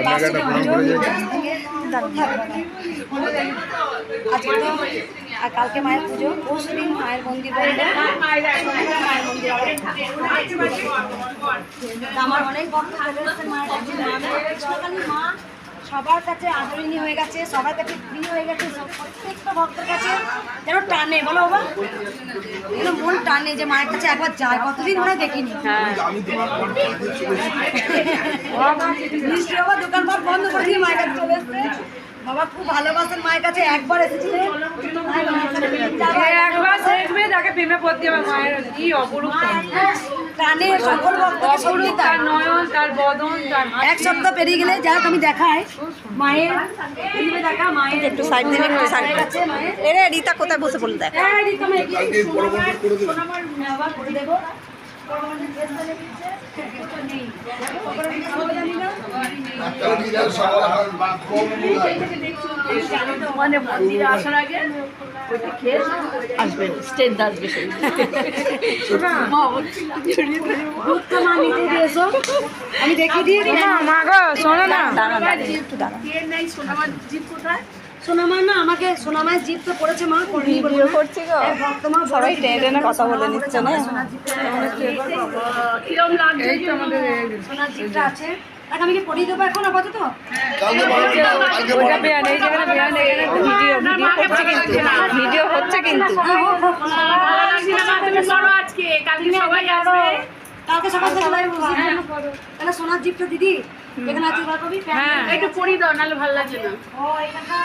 আর বাস থেকে অঞ্চল আজকে তো আর কালকে মায়ের পুজো। পরশু দিন মায়ের মন্দির বলবে মায়ের মন্দির আমার অনেক ভক্ত মায়ের মা। সবার কাছে আদরণী হয়ে গেছে, সবার কাছে প্রিয় হয়ে গেছে প্রত্যেকটা ভক্তের কাছে যেন টানে, বলো বাবা। যেন মন টানে যে মায়ের কাছে একবার যায় কতদিন হয় দেখিনি। বাবা দোকানপাট বন্ধ করে দিয়ে মায়ের কাছে চলে এসছে। বাবা, খুব ভালোবাসেন মায়ের কাছে, একবার এসেছিলেন একবার দেখবে, তাকে প্রেমে পড়তে হবে, মায়ের। কি অপরূপ টানে সকল ভক্তকে সত্যি তার নয়ন তার বদন তার এক সপ্তাহ পেরিয়ে গেলে যা আমি দেখাই মায়ের দেখা মায়ের একটু সাইড দিবি একটু সাইড আছে মায়ের এরে রিতা কোথায় বসে পড়ল দেখ। এই রিতা, আমি। সোনামার আবার করে দেবো। না। মানে মন্দিরে আসার আগে আসবে স্টেট আসবে সেই দুধটা মা নিতে দিয়েছ। আমি দেখিয়ে দিয়ে দিই মা গো শোনো না। দাঁড়া দাঁড়া একটু দাঁড়া সোনামা না আমাকে সোনামায়ের জিপ তো পড়েছে মা ভিডিও। করছি গো। সবাই টেনে কথা বলে নিচ্ছে না? কিরম লাগছে এই তো আমাদের সোনার জিপটা আছে। আমি কি পরিয়ে দেবো এখন আপাতত? ওটা বেয়ান এই যেখানে বেয়ান এখানে ভিডিও ভিডিও করছে কিন্তু। ভিডিও হচ্ছে কিন্তু। হ্যাঁ, হোক, হোক, তুমি একবার করো। কালকে সকাল থেকে লাইভ বসে তাহলে সোনার জিপটা দিদি এখানে আছে হ্যাঁ একটু পরি দাও নাহলে ভালো না। ও এখানটা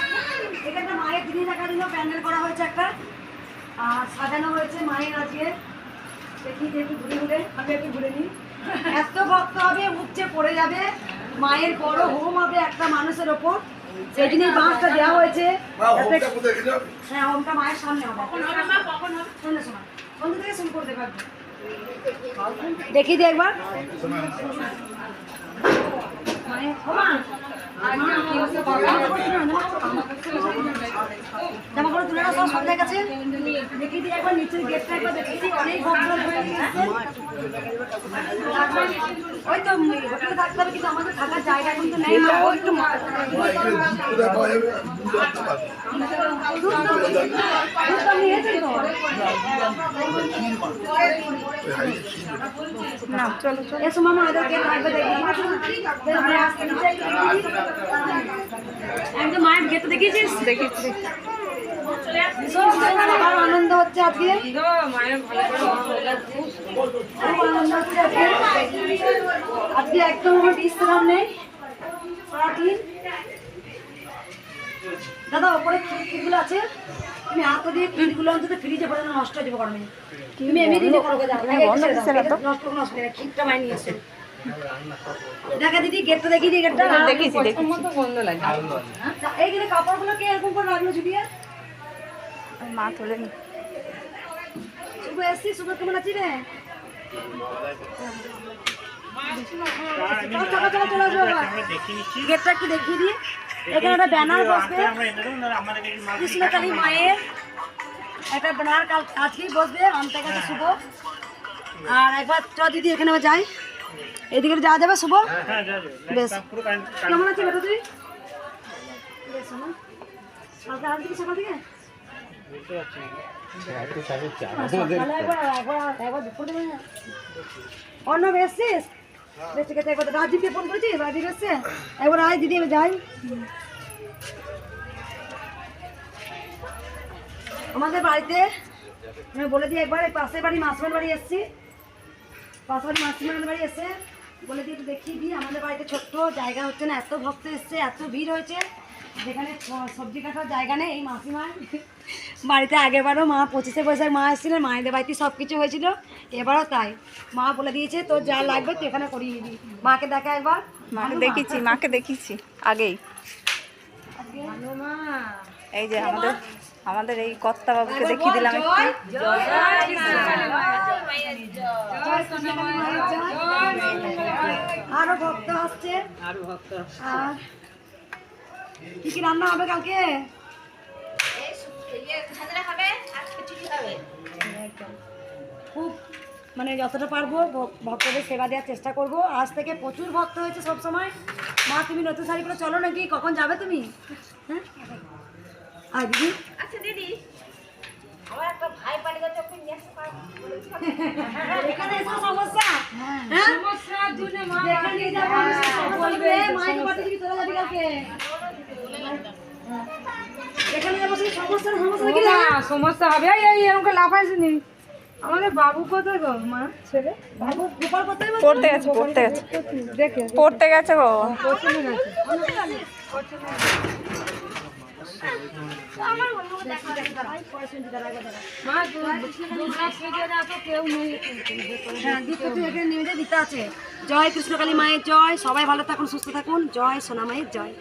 এখানটা মায়ের দিদি দিল প্যান্ডেল করা হয়েছে একটা। আর সাজানো হয়েছে মায়ের আজকে। দেখি একটু ঘুরে ঘুরে আমি একটু ঘুরে নিই। এত ভক্ত হবে উঠছে পড়ে যাবে। মায়ের বড় হোম হবে একটা মানুষের ওপর। সেই জন্যই বাঁশটা দেওয়া হয়েছে হ্যাঁ হোমটা মায়ের সামনে হবে। শোনো শোনো বন্ধু থেকে শুরু করতে পারবে দেখি দিয়ে একবার। মায়ের হোমা জামা করে সন্ধ্যার কাছে দেখিয়ে দিই একবার নিচের গেটটা একবার দেখিয়ে দিই অনেক ভক্ত ধরে নিয়েছে ওই তো হোটেলে থাকতে হবে কিন্তু আমাদের থাকার জায়গা কিন্তু নেই একটু তো না চলো চলো। এসো মামা ওদেরকে থাকবে দেখি একদম মায়ের দেখিয়েছিস? আনন্দ হচ্ছে আজকে? মায়ের ভালো করে খুব আনন্দ হচ্ছে আজকে? একদম আমার বিশ্রাম নেই। সারাদিন দাদা ওপরে ক্ষীরগুলো আছে? তুমি হাতে দিয়ে ক্ষীরগুলো অন্তত ফ্রিজে পড়ে না নষ্ট হয়ে যাবে গরমে তুমি এমনি দিতে করো যাও বন্ধ করছে না নষ্ট করে নষ্ট করে ক্ষীরটা মাই নিয়ে এসো দেখা দিদি গেটটা দেখিয়ে দিই গেটটা দেখেছি দেখেছি মতো গন্ধ লাগে। এইখানে কাপড়গুলো কে এরকম করে রাখল মা তোলে নি। শুভ এসছি শুভ কেমন আছি রে। গেটটা একটু দেখিয়ে দিই। এখানে একটা ব্যানার বসবে। কৃষ্ণকালী মায়ের একটা ব্যানার কাল আজকেই বসবে শুভ। আর একবার চ দিদি এখানে আবার যাই। এদিকে যাওয়া যাবে শুভ? বেশ। কেমন আছে বেটা তুই অন্য এসছিস? বেশ ঠিক আছে একবার রাজীবকে ফোন করেছিস রাজীব এসছে। একবার আয় দিদি যাই। আমাদের বাড়িতে বলে দিই একবার পাশের বাড়ি মাসিমার বাড়ি এসছি। পাশের বাড়ি মাসিমার বাড়ি এসে বলে দিয়ে একটু দেখিয়ে দিই আমাদের বাড়িতে ছোট্ট জায়গা হচ্ছে না এত ভক্ত এসছে এত ভিড় হয়েছে। যেখানে সবজি কাটার জায়গা নেই এই মাসিমার। বাড়িতে আগেরবারও মা পঁচিশে বৈশাখ মা এসেছিলেন মায়েদের বাড়িতে সব কিছু হয়েছিল এবারও তাই। মা বলে দিয়েছে তোর যা লাগবে তুই এখানে করিয়ে নিবি। মাকে দেখা একবার। মাকে দেখেছি মাকে দেখেছি আগেই। এই যে আমাদের আমাদের এই কর্তা বাবুকে দেখিয়ে দিলাম আরও ভক্ত আসছে। আরও ভক্ত কি কি রান্না হবে কালকে? খুব মানে যতটা পারব ভক্তদের সেবা দেওয়ার চেষ্টা করব। আজ থেকে প্রচুর ভক্ত হয়েছে সব সময়। মা তুমি নতুন শাড়ি পরে চলো নাকি? কখন যাবে তুমি? হ্যাঁ? আর দিদি। আচ্ছা দিদি। এখানে এসে সমস্যা? হ্যাঁ। যেখানে নিয়ে যাব আমি সব বলবে, মাইকে পাঠিয়ে দিবি, তোরা যাবি কালকে। যেখানে যাব সেই সমস্যা নাকি? রে? না সমস্যা হবে। এই এই এরকম লাফাইছে নি আমাদের বাবু কোথায় গো মা? ছেলে বাবু গোপাল কোথায়? পড়তে গেছে পড়তে গেছে। দেখে পড়তে গেছে গো। পছন্দ আছে মা দুর্গা পুজোর এত কেউ নেই হ্যাঁ, জয় কৃষ্ণকালী মায়ের জয় সবাই ভালো থাকুন সুস্থ থাকুন। জয় সোনা মায়ের জয়।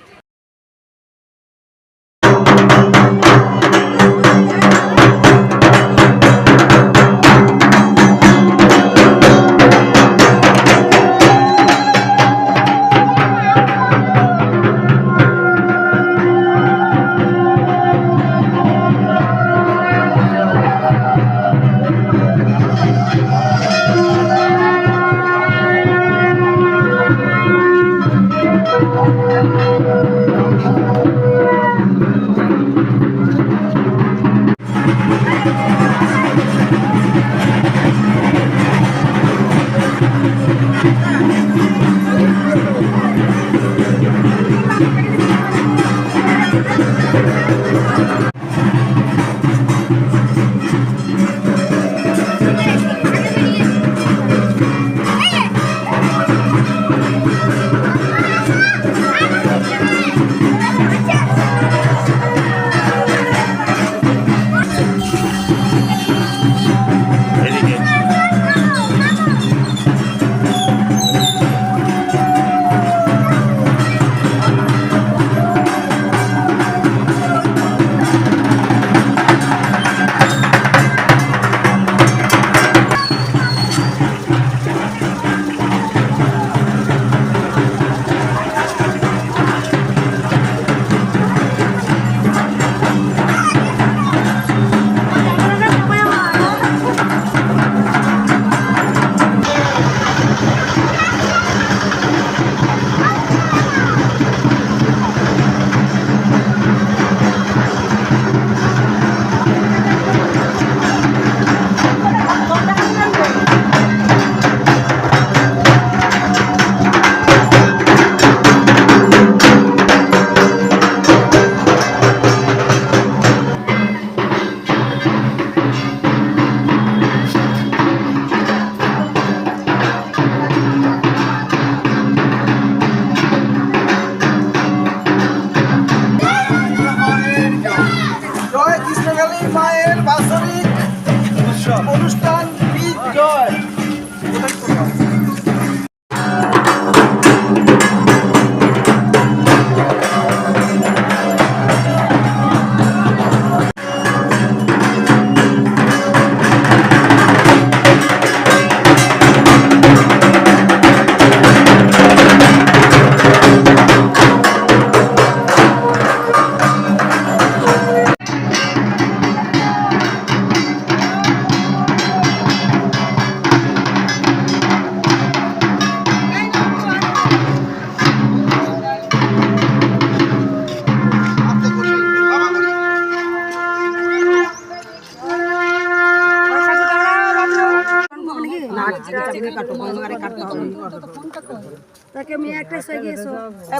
তাকে মেয়ে একটা এসে গিয়েছো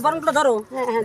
বরংটা ধরো। হ্যাঁ হ্যাঁ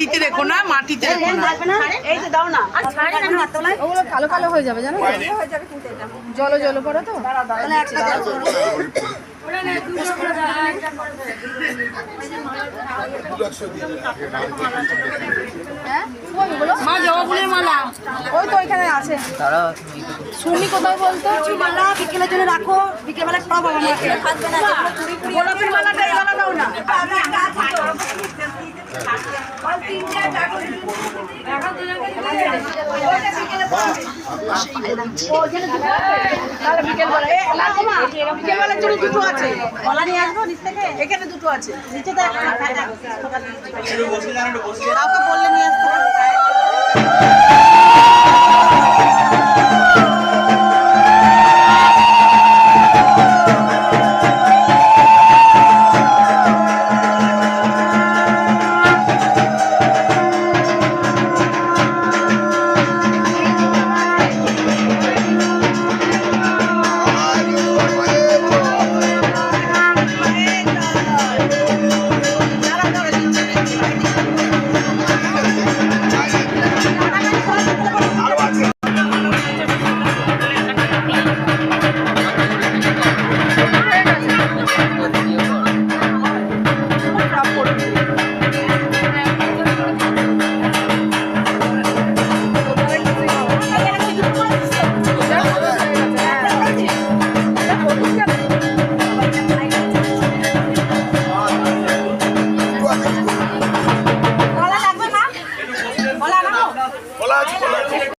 মাটিতে রেখো না মাটিতে রেখো না। ওগুলো কালো কালো হয়ে যাবে জানো জলো জলো পড়ো তো। মা জবা ফুলের মালা। ওই তো ওইখানে আছে। সুমি কোথায় বলতো? মালা বিকেলের জন্য রাখো। বিকেলবেলা খাওয়া বাবা মাকে। গোলাপের মালাটা এই মালা দাও না বিকেলবেলার জন্য দুটো আছে কলা নিয়ে আসব নিচ থেকে এখানে দুটো আছে নিচে তো বললে নিয়ে আসতে